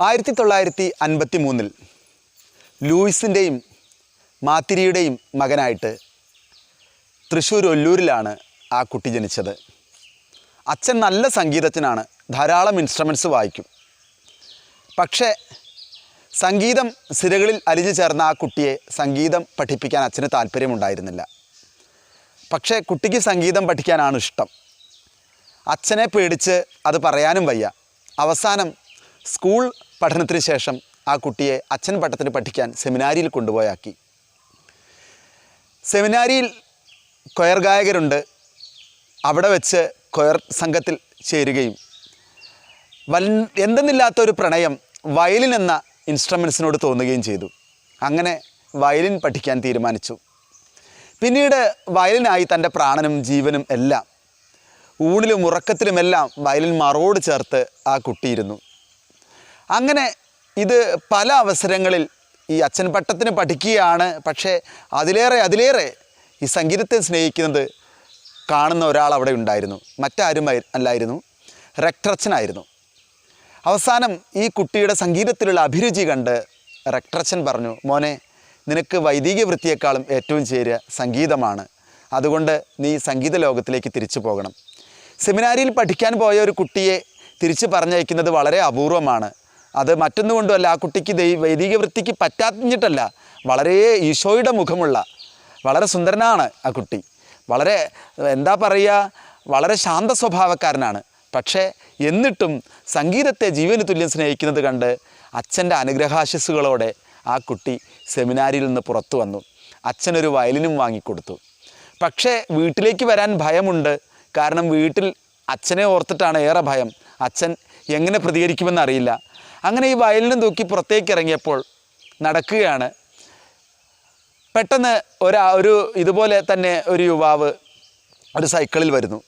ആയിരത്തി തൊള്ളായിരത്തി അൻപത്തി മൂന്നിൽ ലൂയിസിന്റെയും മാത്തിരിയുടെയും മകനായിട്ട് തൃശ്ശൂർ ഒല്ലൂരിലാണ് ആ കുട്ടി ജനിച്ചത്. അച്ഛൻ നല്ല സംഗീതജ്ഞനാണ് ധാരാളം ഇൻസ്ട്രുമെന്റ്സ് വായിക്കും. പക്ഷേ സംഗീതം സിരകളിൽ അലിഞ്ഞു ചേർന്ന ആ കുട്ടിയെ സംഗീതം പഠിപ്പിക്കാൻ അച്ഛന് താല്പര്യമുണ്ടായിരുന്നില്ല. പക്ഷേ കുട്ടിക്ക് സംഗീതം പഠിക്കാനാണ് ഇഷ്ടം. അച്ഛനെ പേടിച്ച് അത് പറയാനും വയ്യ. അവസാനം സ്കൂൾ പഠനത്തിന് ശേഷം ആ കുട്ടിയെ അച്ഛൻ പട്ടത്തിന് പഠിക്കാൻ സെമിനാരിയിൽ കൊണ്ടുപോയാക്കി. സെമിനാരിയിൽ കൊയർ ഗായകരുണ്ട്. അവിടെ വെച്ച് കൊയർ സംഘത്തിൽ ചേരുകയും. വൽ എന്തെന്നില്ലാത്ത ഒരു പ്രണയം വയലിനെന്ന ഇൻസ്ട്രുമെൻസിനോട് തോന്നുകയും ചെയ്തു. അങ്ങനെ വയലിൻ പഠിക്കാൻ തീരുമാനിച്ചു. പിന്നീട് വയലിനായി തന്റെ പ്രാണനും ജീവനും എല്ലാം ഊണിലും ഉറക്കത്തിലുമെല്ലാം വയലിൻ മറോട് ചേർത്ത് ആ കുട്ടിയിരുന്നു. അങ്ങനെ ഇത് പല അവസരങ്ങളിൽ ഈ അച്ഛൻ പട്ടത്തിന് പഠിക്കുകയാണ് പക്ഷേ അതിലേറെ അതിലേറെ ഈ സംഗീതത്തെ സ്നേഹിക്കുന്നത് കാണുന്ന ഒരാൾ അവിടെ ഉണ്ടായിരുന്നു. മറ്റാരും അല്ലായിരുന്നു. റെക്ടറച്ചനായിരുന്നു അവസാനം ഈ കുട്ടിയുടെ സംഗീതത്തിലുള്ള അഭിരുചി കണ്ട് റെക്ടറച്ചൻ പറഞ്ഞു മോനെ നിനക്ക് വൈദിക വൃത്തിയേക്കാളും ഏറ്റവും ചേരുക സംഗീതമാണ്. അതുകൊണ്ട് നീ സംഗീത ലോകത്തിലേക്ക് തിരിച്ചു പോകണം. സെമിനാരിയിൽ പഠിക്കാൻ പോയ ഒരു കുട്ടിയെ തിരിച്ചു പറഞ്ഞയക്കുന്നത് വളരെ അപൂർവമാണ്. അത് മറ്റൊന്നുകൊണ്ടുമല്ല ആ കുട്ടിക്ക് ദൈ വൈദിക വൃത്തിക്ക് പറ്റാഞ്ഞിട്ടല്ല വളരെ ഈശോയുടെ മുഖമുള്ള വളരെ സുന്ദരനാണ് ആ കുട്ടി. വളരെ എന്താ പറയുക വളരെ ശാന്ത സ്വഭാവക്കാരനാണ് പക്ഷേ എന്നിട്ടും സംഗീതത്തെ ജീവന് തുല്യം സ്നേഹിക്കുന്നത് കണ്ട് അച്ഛന്റെ അനുഗ്രഹാശിസ്സുകളോടെ ആ കുട്ടി സെമിനാരിയിൽ നിന്ന് പുറത്തു വന്നു. അച്ഛനൊരു വയലിനും വാങ്ങിക്കൊടുത്തു. പക്ഷേ വീട്ടിലേക്ക് വരാൻ ഭയമുണ്ട്. കാരണം വീട്ടിൽ അച്ഛനെ ഓർത്തിട്ടാണ് ഏറെ ഭയം. അച്ഛൻ എങ്ങനെ പ്രതികരിക്കുമെന്ന് അറിയില്ല. അങ്ങനെ ഈ വയലിനും തൂക്കി പുറത്തേക്ക് ഇറങ്ങിയപ്പോൾ നടക്കുകയാണ്. പെട്ടെന്ന് ഒരാ ഒരു ഇതുപോലെ തന്നെ ഒരു യുവാവ് ഒരു സൈക്കിളിൽ വരുന്നു.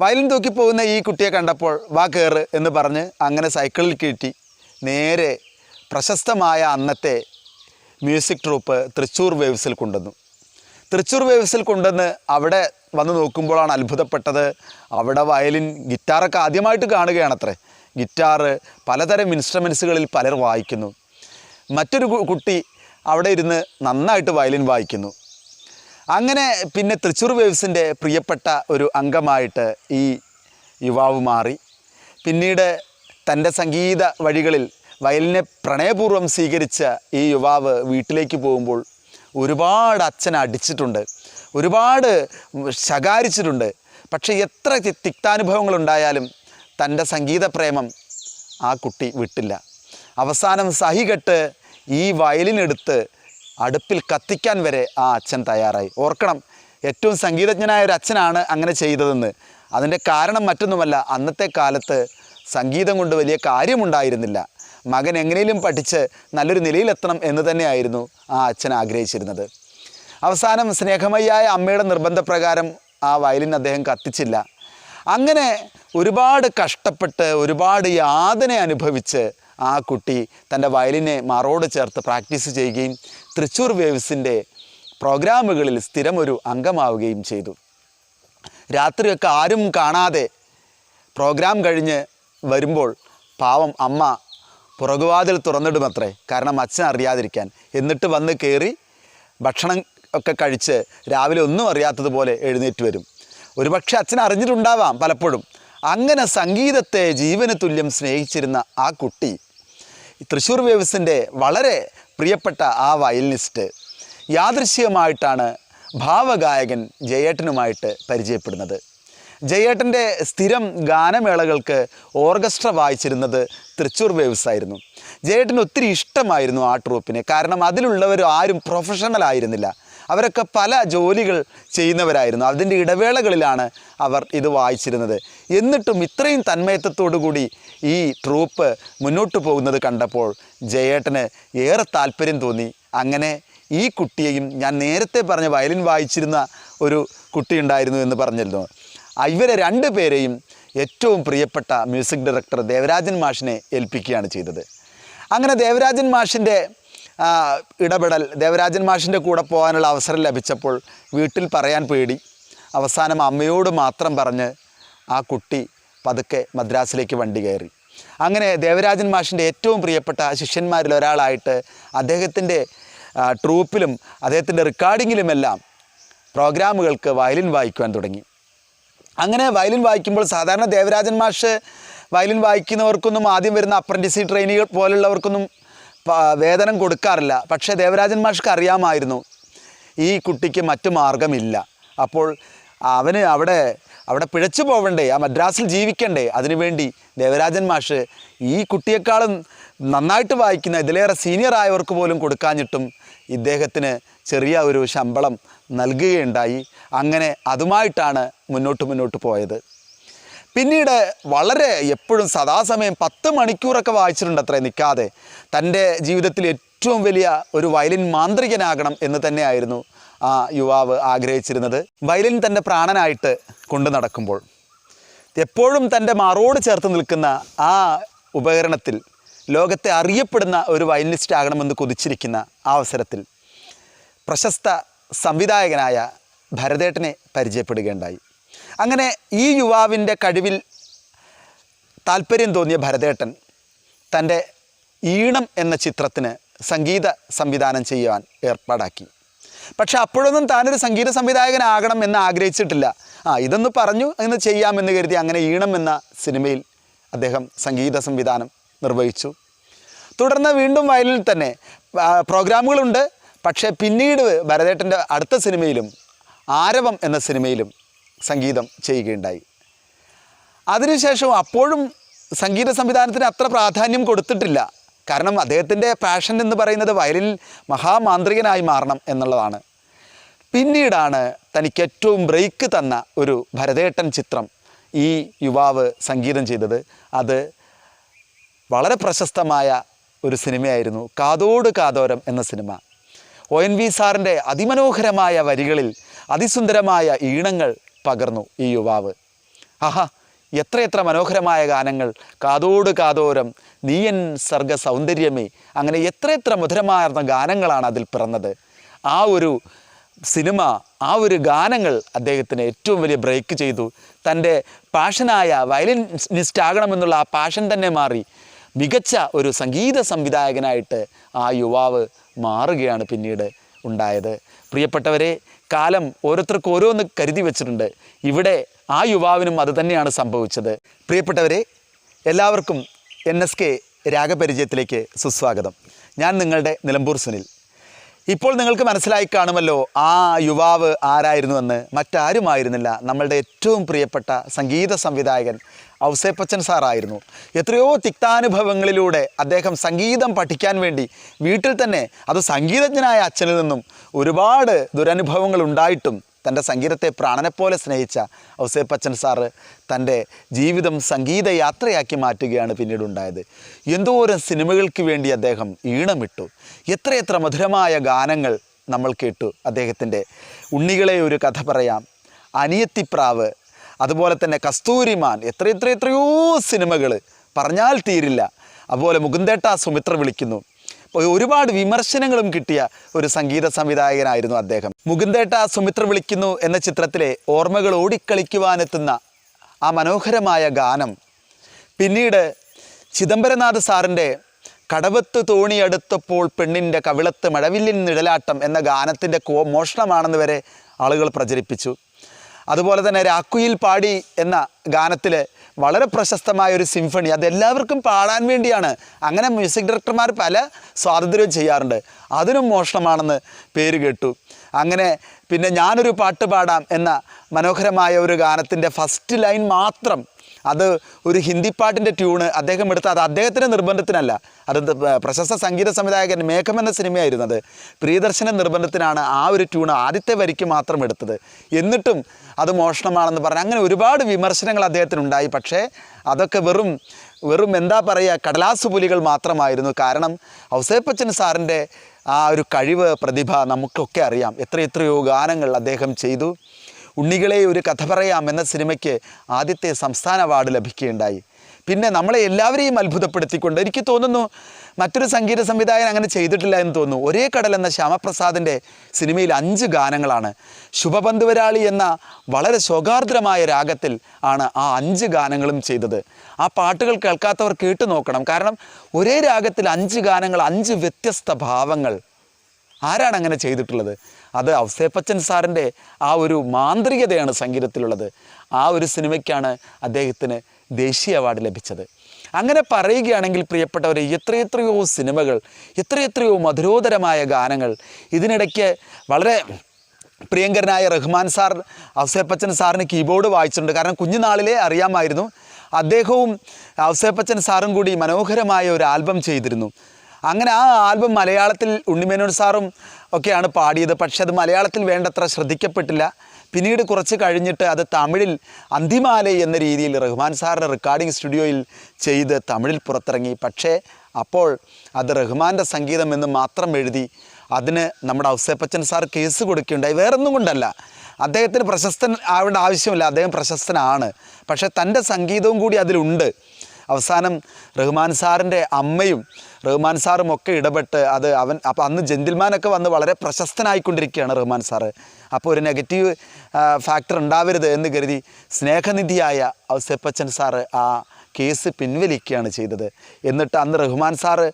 വയലിൻ തൂക്കി പോകുന്ന ഈ കുട്ടിയെ കണ്ടപ്പോൾ വാ കയറ് എന്ന് പറഞ്ഞ് അങ്ങനെ സൈക്കിളിൽ കയറ്റി നേരെ പ്രശസ്തമായ അന്നത്തെ മ്യൂസിക് ട്രൂപ്പ് തൃശ്ശൂർ വേവ്സിൽ കൊണ്ടുവന്നു. തൃശ്ശൂർ വേവ്സിൽ കൊണ്ടുവന്ന് അവിടെ വന്ന് നോക്കുമ്പോഴാണ് അത്ഭുതപ്പെട്ടത്. അവിടെ വയലിൻ ഗിറ്റാറൊക്കെ ആദ്യമായിട്ട് കാണുകയാണത്രേ. ഗിറ്റാറ് പലതരം ഇൻസ്ട്രുമെൻസുകളിൽ പലർ വായിക്കുന്നു. മറ്റൊരു കുട്ടി അവിടെ ഇരുന്ന് നന്നായിട്ട് വയലിൻ വായിക്കുന്നു. അങ്ങനെ പിന്നെ തൃശ്ശൂർ വേവ്സിന്റെ പ്രിയപ്പെട്ട ഒരു അംഗമായിട്ട് ഈ യുവാവ് മാറി. പിന്നീട് തന്റെ സംഗീത വഴികളിൽ വയലിനെ പ്രണയപൂർവം സ്വീകരിച്ച ഈ യുവാവ് വീട്ടിലേക്ക് പോകുമ്പോൾ ഒരുപാട് അച്ഛൻ അടിച്ചിട്ടുണ്ട്. ഒരുപാട് ശകാരിച്ചിട്ടുണ്ട്. പക്ഷേ എത്ര തിക്താനുഭവങ്ങളുണ്ടായാലും തന്റെ സംഗീത പ്രേമം ആ കുട്ടി വിട്ടില്ല. അവസാനം സഹികെട്ട് ഈ വയലിനെടുത്ത് അടുപ്പിൽ കത്തിക്കാൻ വരെ ആ അച്ഛൻ തയ്യാറായി. ഓർക്കണം ഏറ്റവും സംഗീതജ്ഞനായ ഒരു അച്ഛനാണ് അങ്ങനെ ചെയ്തതെന്ന്. അതിന്റെ കാരണം മറ്റൊന്നുമല്ല അന്നത്തെ കാലത്ത് സംഗീതം കൊണ്ട് വലിയ കാര്യമുണ്ടായിരുന്നില്ല. മകൻ എങ്ങനെയും പഠിച്ച് നല്ലൊരു നിലയിലെത്തണം എന്ന് തന്നെയായിരുന്നു ആ അച്ഛൻ ആഗ്രഹിച്ചിരുന്നത്. അവസാനം സ്നേഹമയ്യായ അമ്മയുടെ നിർബന്ധപ്രകാരം ആ വയലിൻ അദ്ദേഹം കത്തിച്ചില്ല. അങ്ങനെ ഒരുപാട് കഷ്ടപ്പെട്ട് ഒരുപാട് യാതന അനുഭവിച്ച് ആ കുട്ടി തന്റെ വയലിനെ മാറോട് ചേർത്ത് പ്രാക്ടീസ് ചെയ്യുകയും തൃശ്ശൂർ വേവ്സിന്റെ പ്രോഗ്രാമുകളിൽ സ്ഥിരം ഒരു അംഗമാവുകയും ചെയ്തു. രാത്രിയൊക്കെ ആരും കാണാതെ പ്രോഗ്രാം കഴിഞ്ഞ് വരുമ്പോൾ പാവം അമ്മ പുറകുവാതിൽ തുറന്നിടുമത്രേ. കാരണം അച്ഛൻ അറിയാതിരിക്കാൻ. എന്നിട്ട് വന്ന് കയറി ഭക്ഷണം ഒക്കെ കഴിച്ച് രാവിലെ ഒന്നും അറിയാത്തതുപോലെ എഴുന്നേറ്റ് വരും. ഒരുപക്ഷെ അച്ഛൻ അറിഞ്ഞിട്ടുണ്ടാവാം പലപ്പോഴും. അങ്ങനെ സംഗീതത്തെ ജീവന് തുല്യം സ്നേഹിച്ചിരുന്ന ആ കുട്ടി തൃശ്ശൂർ വേവ്സിന്റെ വളരെ പ്രിയപ്പെട്ട ആ വയലിനിസ്റ്റ് യാദൃശ്യമായിട്ടാണ് ഭാവഗായകൻ ജയേട്ടനുമായിട്ട് പരിചയപ്പെടുന്നത്. ജയേട്ടന്റെ സ്ഥിരം ഗാനമേളകൾക്ക് ഓർക്കസ്ട്ര വായിച്ചിരുന്നത് തൃശ്ശൂർ വേവ്സ് ആയിരുന്നു. ജയേട്ടന് ഒത്തിരി ഇഷ്ടമായിരുന്നു ആ ട്രൂപ്പിനെ. കാരണം അതിലുള്ളവർ ആരും പ്രൊഫഷണൽ ആയിരുന്നില്ല. അവരൊക്കെ പല ജോലികൾ ചെയ്യുന്നവരായിരുന്നു. അതിന്റെ ഇടവേളകളിലാണ് അവർ ഇത് വായിച്ചിരുന്നത്. എന്നിട്ടും ഇത്രയും തന്മയത്വത്തോടു കൂടി ഈ ട്രൂപ്പ് മുന്നോട്ട് പോകുന്നത് കണ്ടപ്പോൾ ജയേട്ടന് ഏറെ താല്പര്യം തോന്നി. അങ്ങനെ ഈ കുട്ടിയെയും ഞാൻ നേരത്തെ പറഞ്ഞ വയലിൻ വായിച്ചിരുന്ന ഒരു കുട്ടി ഉണ്ടായിരുന്നു എന്ന് പറഞ്ഞിരുന്നു ഇവരെ രണ്ട് പേരെയും ഏറ്റവും പ്രിയപ്പെട്ട മ്യൂസിക് ഡയറക്ടർ ദേവരാജൻ മാഷിനെ ഏൽപ്പിക്കുകയാണ് ചെയ്തത്. അങ്ങനെ ദേവരാജൻ മാഷിന്റെ ഇടപെടൽ ദേവരാജൻ മാഷിന്റെ കൂടെ പോകാനുള്ള അവസരം ലഭിച്ചപ്പോൾ വീട്ടിൽ പറയാൻ പേടി. അവസാനം അമ്മയോട് മാത്രം പറഞ്ഞ് ആ കുട്ടി പതുക്കെ മദ്രാസിലേക്ക് വണ്ടി കയറി. അങ്ങനെ ദേവരാജൻ മാഷിന്റെ ഏറ്റവും പ്രിയപ്പെട്ട ശിഷ്യന്മാരിൽ ഒരാളായിട്ട് അദ്ദേഹത്തിന്റെ ട്രൂപ്പിലും അദ്ദേഹത്തിന്റെ റെക്കോർഡിങ്ങിലുമെല്ലാം പ്രോഗ്രാമുകൾക്ക് വയലിൻ വായിക്കുവാൻ തുടങ്ങി. അങ്ങനെ വയലിൻ വായിക്കുമ്പോൾ സാധാരണ ദേവരാജൻ മാഷ് വയലിൻ വായിക്കുന്നവർക്കൊന്നും ആദ്യം വരുന്ന അപ്രന്റിസി ട്രെയിനികൾ പോലുള്ളവർക്കൊന്നും വേതനം കൊടുക്കാറില്ല. പക്ഷേ ദേവരാജൻ മാഷ്ക്ക് അറിയാമായിരുന്നു ഈ കുട്ടിക്ക് മറ്റു മാർഗമില്ല അപ്പോൾ അവന് അവിടെ അവിടെ പിഴച്ചു പോവണ്ടേ ആ മദ്രാസിൽ ജീവിക്കണ്ടേ? അതിനുവേണ്ടി ദേവരാജൻ മാഷ് ഈ കുട്ടിയെക്കാളും നന്നായിട്ട് വായിക്കുന്ന ഇതിലേറെ സീനിയർ ആയവർക്ക് പോലും കൊടുക്കാഞ്ഞിട്ടും ഇദ്ദേഹത്തിന് ചെറിയ ഒരു ശമ്പളം നൽകുകയുണ്ടായി. അങ്ങനെ അതുമായിട്ടാണ് മുന്നോട്ട് മുന്നോട്ട് പോയത്. പിന്നീട് വളരെ എപ്പോഴും സദാസമയം പത്ത് മണിക്കൂറൊക്കെ വായിച്ചിട്ടുണ്ട് അത്രേ നിൽക്കാതെ തന്റെ ജീവിതത്തിൽ ഏറ്റവും വലിയ ഒരു വയലിൻ മാന്ത്രികനാകണം എന്ന് തന്നെയായിരുന്നു ആ യുവാവ് ആഗ്രഹിച്ചിരുന്നത് വയലിൻ തന്റെ പ്രാണനായിട്ട് കൊണ്ടു നടക്കുമ്പോൾ. എപ്പോഴും തന്റെ മാറോട് ചേർത്ത് നിൽക്കുന്ന ആ ഉപകരണത്തിൽ ലോകത്തെ അറിയപ്പെടുന്ന ഒരു വയലിനിസ്റ്റ് ആകണമെന്ന് കൊതിച്ചിരിക്കുന്ന ആ അവസരത്തിൽ പ്രശസ്ത സംവിധായകനായ ഭരതേട്ടനെ പരിചയപ്പെടുകയുണ്ടായി. അങ്ങനെ ഈ യുവാവിന്റെ കഴിവിൽ താല്പര്യം തോന്നിയ ഭരതേട്ടൻ തന്റെ ഈണം എന്ന ചിത്രത്തിന് സംഗീത സംവിധാനം ചെയ്യുവാൻ ഏർപ്പാടാക്കി. പക്ഷെ അപ്പോഴൊന്നും താനൊരു സംഗീത സംവിധായകനാകണം എന്ന് ആഗ്രഹിച്ചിട്ടില്ല. ആ ഇതൊന്ന് പറഞ്ഞു എന്ന് ചെയ്യാമെന്ന് കരുതി അങ്ങനെ ഈണം എന്ന സിനിമയിൽ അദ്ദേഹം സംഗീത സംവിധാനം നിർവഹിച്ചു. തുടർന്ന് വീണ്ടും വയലിൽ തന്നെ പ്രോഗ്രാമുകളുണ്ട്. പക്ഷേ പിന്നീട് ഭരതേട്ടന്റെ അടുത്ത സിനിമയിലും ആരവം എന്ന സിനിമയിലും സംഗീതം ചെയ്യുകയുണ്ടായി. അതിനുശേഷം അപ്പോഴും സംഗീത സംവിധാനത്തിന് അത്ര പ്രാധാന്യം കൊടുത്തിട്ടില്ല. കാരണം അദ്ദേഹത്തിന്റെ പാഷൻ എന്ന് പറയുന്നത് വയലിൽ മഹാമാന്ത്രികനായി മാറണം എന്നുള്ളതാണ്. പിന്നീടാണ് തനിക്ക് ഏറ്റവും ബ്രേക്ക് തന്ന ഒരു ഭരതേട്ടൻ ചിത്രം ഈ യുവാവ് സംഗീതം ചെയ്തത്. അത് വളരെ പ്രശസ്തമായ ഒരു സിനിമയായിരുന്നു കാതോട് കാതോരം എന്ന സിനിമ. ഒ എൻ വി സാറിന്റെ അതിമനോഹരമായ വരികളിൽ അതിസുന്ദരമായ ഈണങ്ങൾ പകർന്നു ഈ യുവാവ്. ആഹാ എത്രയെത്ര മനോഹരമായ ഗാനങ്ങൾ. കാതോട് കാതോരം നീയൻ സർഗ സൗന്ദര്യമേ അങ്ങനെ എത്രയെത്ര മധുരമാർന്ന ഗാനങ്ങളാണ് അതിൽ പിറന്നത്. ആ ഒരു സിനിമ ആ ഒരു ഗാനങ്ങൾ അദ്ദേഹത്തിന് ഏറ്റവും വലിയ ബ്രേക്ക് ചെയ്തു. തന്റെ പാഷനായ വയലിനിസ്റ്റ് ആകണമെന്നുള്ള ആ പാഷൻ തന്നെ മാറി. മികച്ച ഒരു സംഗീത സംവിധായകനായിട്ട് ആ യുവാവ് മാറുകയാണ് പിന്നീട് ഉണ്ടായത്. പ്രിയപ്പെട്ടവരെ കാലം ഓരോരുത്തർക്കും ഓരോന്ന് കരുതി വെച്ചിട്ടുണ്ട്. ഇവിടെ ആ യുവാവിനും അത് തന്നെയാണ് സംഭവിച്ചത്. പ്രിയപ്പെട്ടവരെ എല്ലാവർക്കും എൻ എസ് കെ രാഗപരിചയത്തിലേക്ക് സുസ്വാഗതം. ഞാൻ നിങ്ങളുടെ നിലമ്പൂർ സുനിൽ. ഇപ്പോൾ നിങ്ങൾക്ക് മനസ്സിലായി കാണുമല്ലോ ആ യുവാവ് ആരായിരുന്നുവെന്ന് മറ്റാരുമായിരുന്നില്ല. നമ്മളുടെ ഏറ്റവും പ്രിയപ്പെട്ട സംഗീത സംവിധായകൻ ഔസേപ്പച്ചൻ സാറായിരുന്നു. എത്രയോ തിക്താനുഭവങ്ങളിലൂടെ അദ്ദേഹം സംഗീതം പഠിക്കാൻ വേണ്ടി വീട്ടിൽ തന്നെ അത് സംഗീതജ്ഞനായ അച്ഛനിൽ നിന്നും ഒരുപാട് ദുരനുഭവങ്ങൾ ഉണ്ടായിട്ടും തന്റെ സംഗീതത്തെ പ്രാണനെപ്പോലെ സ്നേഹിച്ച ഔസേപ്പച്ചൻ സാറ് തന്റെ ജീവിതം സംഗീതയാത്രയാക്കി മാറ്റുകയാണ് പിന്നീട് ഉണ്ടായത് എന്തോരം സിനിമകൾക്ക് വേണ്ടി അദ്ദേഹം ഈണമിട്ടു. എത്രയെത്ര മധുരമായ ഗാനങ്ങൾ നമ്മൾ കേട്ടു. അദ്ദേഹത്തിന്റെ ഉണ്ണികളെ ഒരു കഥ പറയാം. അനിയത്തിപ്രാവ് അതുപോലെ തന്നെ കസ്തൂരിമാൻ എത്ര എത്ര എത്രയോ സിനിമകൾ പറഞ്ഞാൽ തീരില്ല. അതുപോലെ മുകുന്ദേട്ട സുമിത്ര വിളിക്കുന്നു. ഒരുപാട് വിമർശനങ്ങളും കിട്ടിയ ഒരു സംഗീത സംവിധായകനായിരുന്നു അദ്ദേഹം. മുകുന്ദേട്ട സുമിത്ര വിളിക്കുന്നു എന്ന ചിത്രത്തിലെ ഓർമ്മകൾ ഓടിക്കളിക്കുവാനെത്തുന്ന ആ മനോഹരമായ ഗാനം. പിന്നീട് ചിദംബരനാഥ് സാറിന്റെ കടവത്ത് തോണിയടുത്തപ്പോൾ പെണ്ണിന്റെ കവിളത്ത് മഴവില്ലിൻ നിഴലാട്ടം എന്ന ഗാനത്തിന്റെ കോ മോഷണമാണെന്ന് വരെ ആളുകൾ പ്രചരിപ്പിച്ചു. അതുപോലെ തന്നെ രാക്കുയിൽ പാടി എന്ന ഗാനത്തിൽ വളരെ പ്രശസ്തമായ ഒരു സിംഫണി. അതെല്ലാവർക്കും പാടാൻ വേണ്ടിയാണ്. അങ്ങനെ മ്യൂസിക് ഡയറക്ടർമാർ പല സ്വാതന്ത്ര്യവും ചെയ്യാറുണ്ട്. അതിനും മോഷണമാണെന്ന് പേര് കേട്ടു. അങ്ങനെ പിന്നെ ഞാനൊരു പാട്ട് പാടാം എന്ന മനോഹരമായ ഒരു ഗാനത്തിന്റെ ഫസ്റ്റ് ലൈൻ മാത്രം അത് ഒരു ഹിന്ദി പാട്ടിന്റെ ട്യൂണ് അദ്ദേഹം എടുത്ത അത് അദ്ദേഹത്തിന്റെ നിർബന്ധത്തിനല്ല. അത് പ്രശസ്ത സംഗീത സംവിധായകൻ മേഘം എന്ന സിനിമയായിരുന്നു അത് പ്രിയദർശന നിർബന്ധത്തിനാണ് ആ ഒരു ട്യൂൺ ആദ്യത്തെ വരിക്ക് മാത്രം എടുത്തത്. എന്നിട്ടും അത് മോഷണമാണെന്ന് പറഞ്ഞ് അങ്ങനെ ഒരുപാട് വിമർശനങ്ങൾ അദ്ദേഹത്തിന് ഉണ്ടായി പക്ഷേ അതൊക്കെ വെറും വെറും എന്താ പറയുക കടലാസ് പുലികൾ മാത്രമായിരുന്നു. കാരണം ഔസേപ്പച്ചൻ സാറിന്റെ ആ ഒരു കഴിവ് പ്രതിഭ നമുക്കൊക്കെ അറിയാം. എത്ര എത്രയോ ഗാനങ്ങൾ അദ്ദേഹം ചെയ്തു. ഉണ്ണികളെ ഒരു കഥ പറയാം എന്ന സിനിമയ്ക്ക് ആദ്യത്തെ സംസ്ഥാന അവാർഡ് ലഭിക്കുകയുണ്ടായി. പിന്നെ നമ്മളെ എല്ലാവരെയും അത്ഭുതപ്പെടുത്തിക്കൊണ്ട് എനിക്ക് തോന്നുന്നു മറ്റൊരു സംഗീത സംവിധായകൻ അങ്ങനെ ചെയ്തിട്ടില്ല എന്ന് തോന്നുന്നു. ഒരേ കടൽ എന്ന ശ്യാമപ്രസാദിന്റെ സിനിമയിൽ അഞ്ച് ഗാനങ്ങളാണ്. ശുഭബന്ധുവരാളി എന്ന വളരെ ശോകാർദ്രമായ രാഗത്തിൽ ആണ് ആ അഞ്ച് ഗാനങ്ങളും ചെയ്തത്. ആ പാട്ടുകൾ കേൾക്കാത്തവർ കേട്ടു നോക്കണം. കാരണം ഒരേ രാഗത്തിൽ അഞ്ച് ഗാനങ്ങൾ അഞ്ച് വ്യത്യസ്ത ഭാവങ്ങൾ ആരാണ് അങ്ങനെ ചെയ്തിട്ടുള്ളത്? അത് ഔസേപ്പച്ചൻ സാറിന്റെ ആ ഒരു മാന്ത്രികതയാണ് സംഗീതത്തിലുള്ളത്. ആ ഒരു സിനിമയ്ക്കാണ് അദ്ദേഹത്തിന് ദേശീയ അവാർഡ് ലഭിച്ചത്. അങ്ങനെ പറയുകയാണെങ്കിൽ പ്രിയപ്പെട്ടവരെ എത്രയെത്രയോ സിനിമകൾ എത്രയെത്രയോ മധുരോധരമായ ഗാനങ്ങൾ ഇതിനിടയ്ക്ക് വളരെ പ്രിയങ്കരനായ റഹ്മാൻ സാർ ഔസേപ്പച്ചൻ സാറിന് കീബോർഡ് വായിച്ചിട്ടുണ്ട്. കാരണം കുഞ്ഞുനാളിലേ അറിയാമായിരുന്നു. അദ്ദേഹവും ഔസേപ്പച്ചൻ സാറും കൂടി മനോഹരമായ ഒരു ആൽബം ചെയ്തിരുന്നു. അങ്ങനെ ആ ആൽബം മലയാളത്തിൽ ഉണ്ണിമേനോൻ സാറും ഒക്കെയാണ് പാടിയത്. പക്ഷെ അത് മലയാളത്തിൽ വേണ്ടത്ര ശ്രദ്ധിക്കപ്പെട്ടില്ല. പിന്നീട് കുറച്ച് കഴിഞ്ഞിട്ട് അത് തമിഴിൽ അന്തിമാല എന്ന രീതിയിൽ റഹ്മാൻ സാറിന്റെ റെക്കോർഡിംഗ് സ്റ്റുഡിയോയിൽ ചെയ്ത് തമിഴിൽ പുറത്തിറങ്ങി. പക്ഷേ അപ്പോൾ അത് റഹ്മാന്റെ സംഗീതം എന്ന് മാത്രം എഴുതി അതിന് നമ്മുടെ ഔസേപ്പച്ചൻ സാർ കേസ് കൊടുക്കുകയുണ്ടായി. വേറൊന്നും കൊണ്ടല്ല. അദ്ദേഹത്തിന് പ്രശസ്തൻ ആവേണ്ട ആവശ്യമില്ല. അദ്ദേഹം പ്രശസ്തനാണ്. പക്ഷേ തന്റെ സംഗീതവും കൂടി അതിലുണ്ട്. അവസാനം റഹ്മാൻ സാറിന്റെ അമ്മയും റഹ്മാൻ സാറും ഒക്കെ ഇടപെട്ട് അത് അവൻ അപ്പോൾ അന്ന് ജെന്റിൽമാനൊക്കെ വന്ന് വളരെ പ്രശസ്തനായിക്കൊണ്ടിരിക്കുകയാണ് റഹ്മാൻ സാറ്. അപ്പോൾ ഒരു നെഗറ്റീവ് ഫാക്ടർ ഉണ്ടാവരുത് എന്ന് കരുതി സ്നേഹനിധിയായ ഔസേപ്പച്ചൻ സാറ് ആ കേസ് പിൻവലിക്കുകയാണ് ചെയ്തത്. എന്നിട്ട് അന്ന് റഹ്മാൻ സാറ്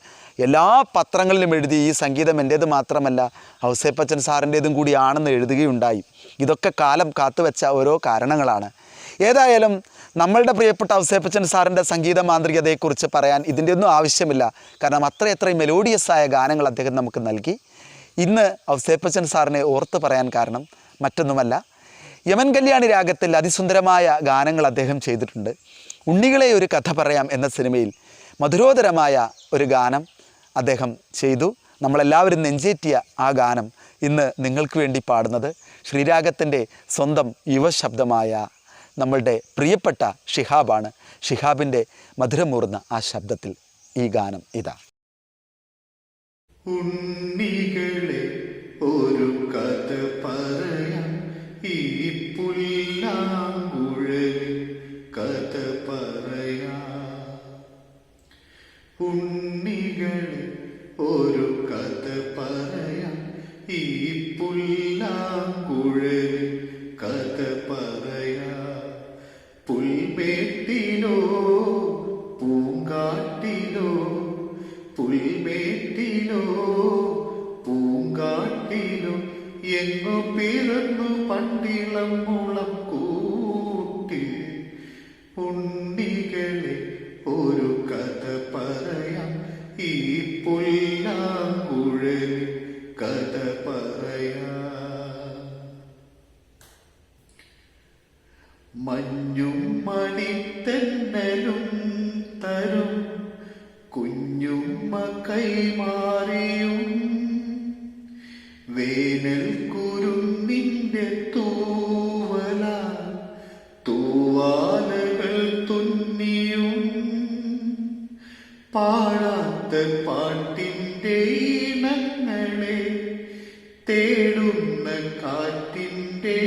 എല്ലാ പത്രങ്ങളിലും എഴുതി ഈ സംഗീതം എന്റേത് മാത്രമല്ല ഔസേപ്പച്ചൻ സാറിന്റേതും കൂടിയാണെന്ന് എഴുതുകയുണ്ടായി. ഇതൊക്കെ കാലം കാത്തുവെച്ച ഓരോ കാരണങ്ങളാണ്. ഏതായാലും നമ്മളുടെ പ്രിയപ്പെട്ട ഔസേപ്പച്ചൻ സാറിന്റെ സംഗീത മാന്ത്രികതയെക്കുറിച്ച് പറയാൻ ഇതിന്റെ ഒന്നും ആവശ്യമില്ല. കാരണം അത്രയത്രയും മെലോഡിയസായ ഗാനങ്ങൾ അദ്ദേഹം നമുക്ക് നൽകി. ഇന്ന് ഔസേപ്പച്ചൻ സാറിനെ ഓർത്ത് പറയാൻ കാരണം മറ്റൊന്നുമല്ല. യമൻ കല്യാണി രാഗത്തിൽ അതിസുന്ദരമായ ഗാനങ്ങൾ അദ്ദേഹം ചെയ്തിട്ടുണ്ട്. ഉണ്ണികളെ ഒരു കഥ പറയാം എന്ന സിനിമയിൽ മധുരോധരമായ ഒരു ഗാനം അദ്ദേഹം ചെയ്തു. നമ്മളെല്ലാവരും നെഞ്ചേറ്റിയ ആ ഗാനം ഇന്ന് നിങ്ങൾക്ക് വേണ്ടി പാടുന്നത് ശ്രീരാഗത്തിന്റെ സ്വന്തം യുവശബ്ദമായ നമ്മളുടെ പ്രിയപ്പെട്ട ഷിഹാബാണ്. ഷിഹാബിന്റെ മധുരമൂർന്ന ആ ശബ്ദത്തിൽ ഈ ഗാനം ഇതാ. ഉണ്ണികളെ ഒരു കഥ പറയാം. ഈ പുല്ലാങ്കുഴൽ കഥ പറയാം. ഉണ്ണികളെ ഒരു കഥ പറയാം. ഈ പുല്ലാങ്കുഴൽ കഥ പറയാം. പുൽമേട്ടിലോ പൂങ്കാട്ടിലോ പുൽമേട്ടിലോ പൂങ്കാട്ടിലോ എങ്ങു പിറന്നു പണ്ടിളം മുളം കൂട്ടി. ഉണ്ണികളെ ഒരു കഥ പറയാം ഈ പുല്ലാങ്കുഴലി കഥ പറയാം. മഞ്ഞും മണിത്തെന്നലും തരും. കുഞ്ഞുമ്മ കൈമാറിയും വേനൽ കുരുന്നിന്റെ തൂവല തൂവാലകൾ തുന്നിയും. പാടാത്ത പാട്ടിന്റെ ഇനങ്ങളെ തേടുന്ന കാറ്റിന്റെ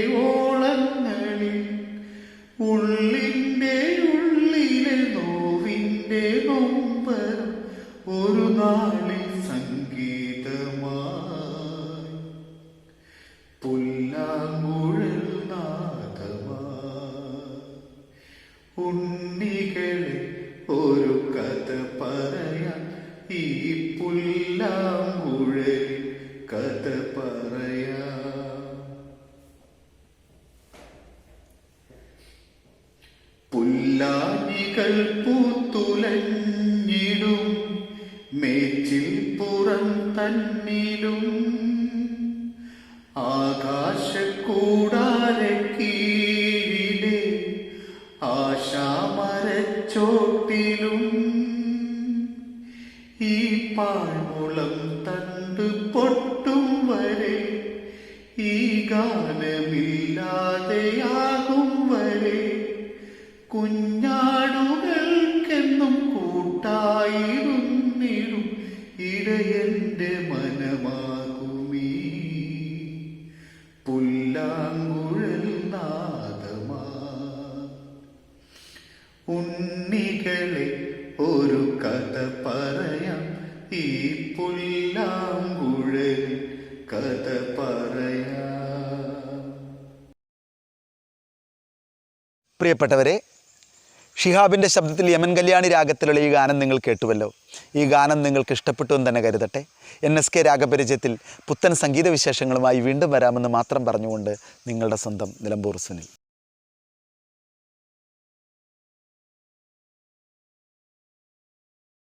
പുല്ലാനികൾ പൂത്തുലഞ്ഞിടും മേച്ചിൽ പുറം തന്നിലും. ആകാശക്കൂടാരെ കീഴിലെ ആശാമരച്ചോട്ടിലും. ഈ പാഴ്മുളം തണ്ട് പൊട്ടും വരെ ഈ ഗാനമില്ലാതെയാകും കഥ പ്രിയപ്പെട്ടവരെ ഷിഹാബിന്റെ ശബ്ദത്തിൽ യമൻ കല്യാണി രാഗത്തിലുള്ള ഈ ഗാനം നിങ്ങൾ കേട്ടുവല്ലോ. ഈ ഗാനം നിങ്ങൾക്ക് ഇഷ്ടപ്പെട്ടു എന്ന് തന്നെ കരുതട്ടെ. എൻ എസ് കെ രാഗപരിചയത്തിൽ പുത്തൻ സംഗീത വിശേഷങ്ങളുമായി വീണ്ടും വരാമെന്ന് മാത്രം പറഞ്ഞുകൊണ്ട് നിങ്ങളുടെ സ്വന്തം നിലമ്പൂർ സുനിൽ.